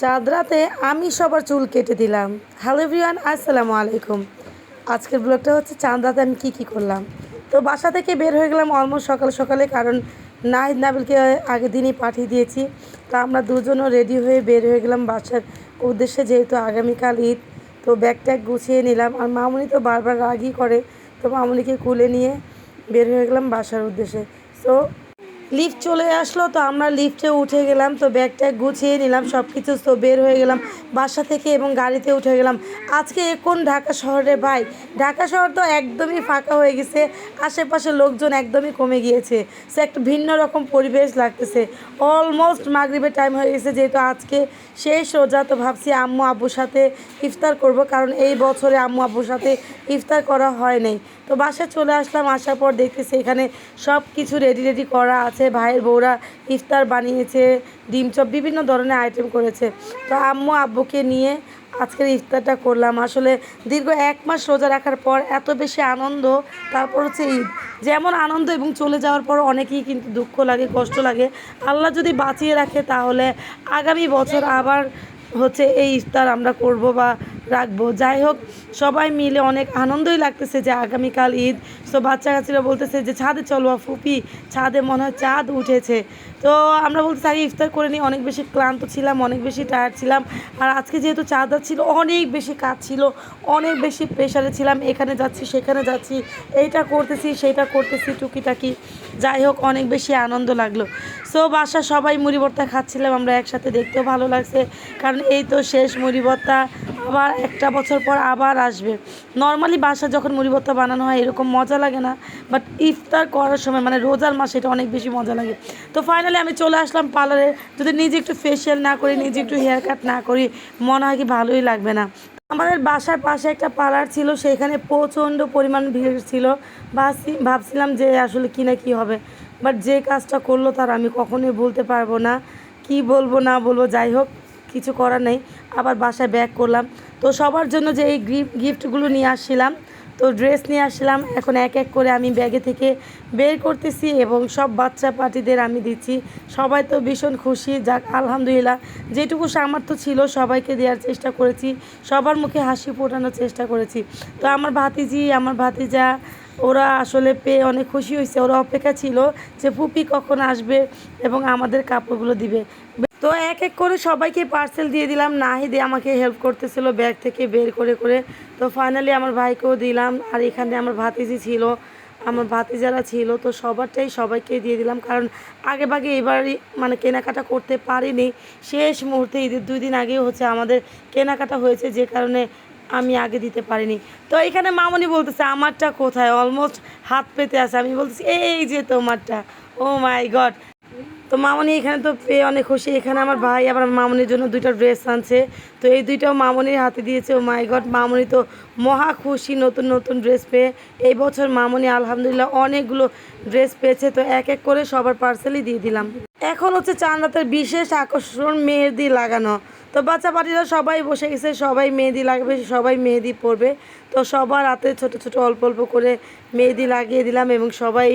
চাঁদ রাতে আমি সবার চুল কেটে দিলাম। হ্যালো এভরিওয়ান, আসসালামু আলাইকুম। আজকের ব্লগটা হচ্ছে চাঁদ রাতে আমি কী কী করলাম। তো বাসা থেকে বের হয়ে গেলাম অলমোস্ট সকাল সকালে, কারণ নাহিদ নাবিলকে আগের দিনই পাঠিয়ে দিয়েছি। তো আমরা দুজনও রেডি হয়ে বের হয়ে গেলাম বাসার উদ্দেশ্যে, যেহেতু আগামীকাল ঈদ, তো ব্যাগ ট্যাগ গুছিয়ে নিলাম। আর মামুনি তো বারবার রাগই করে, তো মামুনিকে কুলে নিয়ে বের হয়ে গেলাম বাসার উদ্দেশ্যে। সো লিফট চলে আসলো, তো আমরা লিফটে উঠে গেলাম, তো ব্যাগ ট্যাগ গুছিয়ে নিলাম সব কিছু তো বের হয়ে গেলাম বাসা থেকে এবং গাড়িতে উঠে গেলাম। আজকে কোন ঢাকা শহরে ভাই? ঢাকা শহর তো একদমই ফাঁকা হয়ে গেছে আশেপাশে লোকজন একদমই কমে গিয়েছে, সে একটা ভিন্ন রকম পরিবেশ লাগতেছে। অলমোস্ট মাগরিবের টাইম হয়ে গেছে, যেহেতু আজকে শেষ রোজা তো ভাবছি আম্মু আব্বুর সাথে ইফতার করব, কারণ এই বছরে আম্মু আব্বুর সাথে ইফতার করা হয় নাই। তো বাসায় চলে আসলাম, আসার পর দেখতেছি এখানে সব কিছু রেডি রেডি করা আছে। ভাইয়ের বউরা ইফতার বানিয়েছে, ডিম চপ, বিভিন্ন ধরনের আইটেম করেছে। তো আম্মু আব্বুকে নিয়ে আজকের ইফতারটা করলাম। আসলে দীর্ঘ এক মাস রোজা রাখার পর এত বেশি আনন্দ, তারপর হচ্ছে ঈদ। যেমন আনন্দ এবং চলে যাওয়ার পর অনেকেই কিন্তু দুঃখ লাগে, কষ্ট লাগে। আল্লাহ যদি বাঁচিয়ে রাখে তাহলে আগামী বছর আবার হচ্ছে এই ইফতার আমরা করব বা রাখব। যাই হোক, সবাই মিলে অনেক আনন্দই লাগতেছে যে আগামীকাল ঈদ তো বাচ্চা কাচ্চিরা বলতেছে যে, ছাদে চলো ফুপি, ছাদে মনে হয় চাঁদ উঠেছে। তো আমরা বলতে আগে ইফতার করে নিই অনেক বেশি ক্লান্ত ছিলাম, অনেক বেশি টায়ার্ড ছিলাম। আর আজকে যেহেতু চাঁদা ছিল, অনেক বেশি কাজ ছিল, অনেক বেশি প্রেশারে ছিলাম, এখানে যাচ্ছি, সেখানে যাচ্ছি, এইটা করতেছি, সেইটা করতেছি, টুকিটাকি। যাই হোক, অনেক বেশি আনন্দ লাগল। সো বাসা সবাই মুড়ি ভর্তা খাচ্ছিলাম, আমরা একসাথে দেখতেও ভালো লাগছে, কারণ এই তো শেষ মুড়ি ভর্তা। আবার একটা বছর পর আবার আসবে। নর্মালি বাসা যখন মুড়ি ভর্তা বানানো হয়, এরকম মজা লাগে না বাট ইফতার করার সময় মানে রোজার মাসে এটা অনেক বেশি মজা লাগে। তো ফাইনালি আমি চলে আসলাম পার্লারে যদি নিজে একটু ফেশিয়াল না করি, নিজে একটু হেয়ার কাট না করি, মনে হয় কি ভালোই লাগবে না। আমাদের বাসার পাশে একটা পার্লার ছিল, সেখানে প্রচণ্ড পরিমাণ ভিড় ছিল। ভাবছি ভাবছিলাম যে আসলে কী না কী হবে। বাট যে কাজটা করল তার আমি কখনোই বলতে পারব না। কি বলব না বলব, যাই হোক। কিছু করার নেই। আবার বাসায় ব্যাক করলাম। তো সবার জন্য যে এই গিফট গিফটগুলো নিয়ে আসছিলাম, তো ড্রেস নিয়ে আসছিলাম। এখন এক এক করে আমি ব্যাগে থেকে বের করতেছি এবং সব বাচ্চা পার্টিদের আমি দিচ্ছি। সবাই তো ভীষণ খুশি। যাক, আলহামদুলিল্লাহ। যেটুকু সামর্থ্য ছিল সবাইকে দেওয়ার চেষ্টা করেছি। সবার মুখে হাসি ফোটানোর চেষ্টা করেছি। তো আমার ভাতিজি, আমার ভাতিজা, ওরা আসলে পেয়ে অনেক খুশি হয়েছে। ওরা অপেক্ষা ছিল যে ফুপি কখন আসবে এবং আমাদের কাপড়গুলো দিবে। তো এক এক করে সবাইকে পার্সেল দিয়ে দিলাম। নাহিদে আমাকে হেল্প করতেছিল ব্যাগ থেকে বের করে করে। তো ফাইনালি আমার ভাইকেও দিলাম। আর এখানে আমার ভাতিজি ছিল। আমার ভাতিজারা ছিল, তো সবারটাই সবাইকে দিয়ে দিলাম। কারণ আগে ভাগে এবারই মানে কেনাকাটা করতে পারিনি। শেষ মুহূর্তে ঈদের দুই দিন আগেও হচ্ছে আমাদের কেনাকাটা হয়েছে, যে কারণে আমি আগে দিতে পারিনি। তো এখানে মামনি বলতেছে, আমারটা কোথায়? অলমোস্ট হাত পেতে আছে। আমি বলতেছি, এই যে তোমারটা। ও মাই গড তো মামনি এখানে তো পেয়ে অনেক খুশি। এখানে আমার ভাই, আবার মামনির জন্য দুইটা ড্রেস আনছে। তো এই দুইটাও মামনির হাতে দিয়েছে। ও মাই গড মামনি তো মহা খুশি নতুন নতুন ড্রেস পেয়ে। এই বছর মামনি আলহামদুলিল্লাহ অনেকগুলো ড্রেস পেয়েছে। তো এক এক করে সবার পার্সেলই দিয়ে দিলাম। এখন হচ্ছে চান্দাতের বিশেষ আকর্ষণ মেহেদি লাগানো। তো বাচ্চা পাটিরা সবাই বসে গেছে, সবাই মেহেদি লাগবে, সবাই মেহেদি পরবে। তো সবার হাতে ছোট ছোট অল্প অল্প করে মেহেদি লাগিয়ে দিলাম এবং সবাই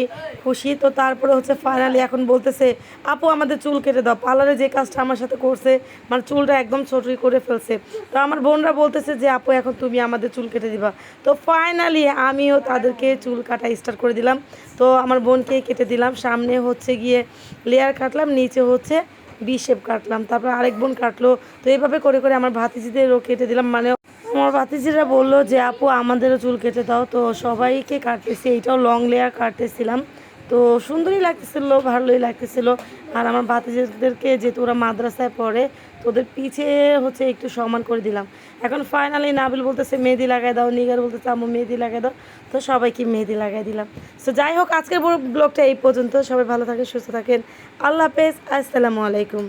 খুশি। তো তারপরে হচ্ছে ফাইনালি এখন বলতেছে, আপু, আমাদের চুল কেটে দাও। পার্লারে যে কাজটা আমার সাথে করছে মানে চুলটা একদম ছোটই করে ফেলছে। তো আমার বোনরা বলতেছে যে, আপু, এখন তুমি আমাদের চুল কেটে দিবা। তো ফাইনালি আমিও তাদেরকে চুল কাটা স্টার্ট করে দিলাম। তো আমার বোনকে কেটে দিলাম। সামনে হচ্ছে গিয়ে লেয়ার কাটলাম, নিচে হচ্ছে বি শেপ কাটলাম, তারপর আরেক বোন কাটলো। তো এইভাবে করে করে আমার ভাতিজিদেরও কেটে দিলাম। মানে আমার ভাতিজিরা বলল যে, আপু, আমাদেরও চুল কেটে দাও। তো সবাইকে কাটতেছি, এইটাও লং লেয়ার কাটতেছিলাম। তো সুন্দরই লাগতেছিল, ভালোই লাগতেছিল। আর আমার বাতিজেদেরকে যেহেতু ওরা মাদ্রাসায় পড়ে, তো ওদের পিছে হচ্ছে একটু সম্মান করে দিলাম। এখন ফাইনালি নাবিল বলতেছে, মেহেদি লাগাই দাও, নিগার বলতেছে, আম্মু, মেহেদি লাগাই দাও। তো সবাইকে মেহেদি লাগাই দিলাম। তো যাই হোক, আজকের ব্লগটা এই পর্যন্ত। সবাই ভালো থাকেন, সুস্থ থাকেন। আল্লাহ হাফেজ, আসসালামু আলাইকুম।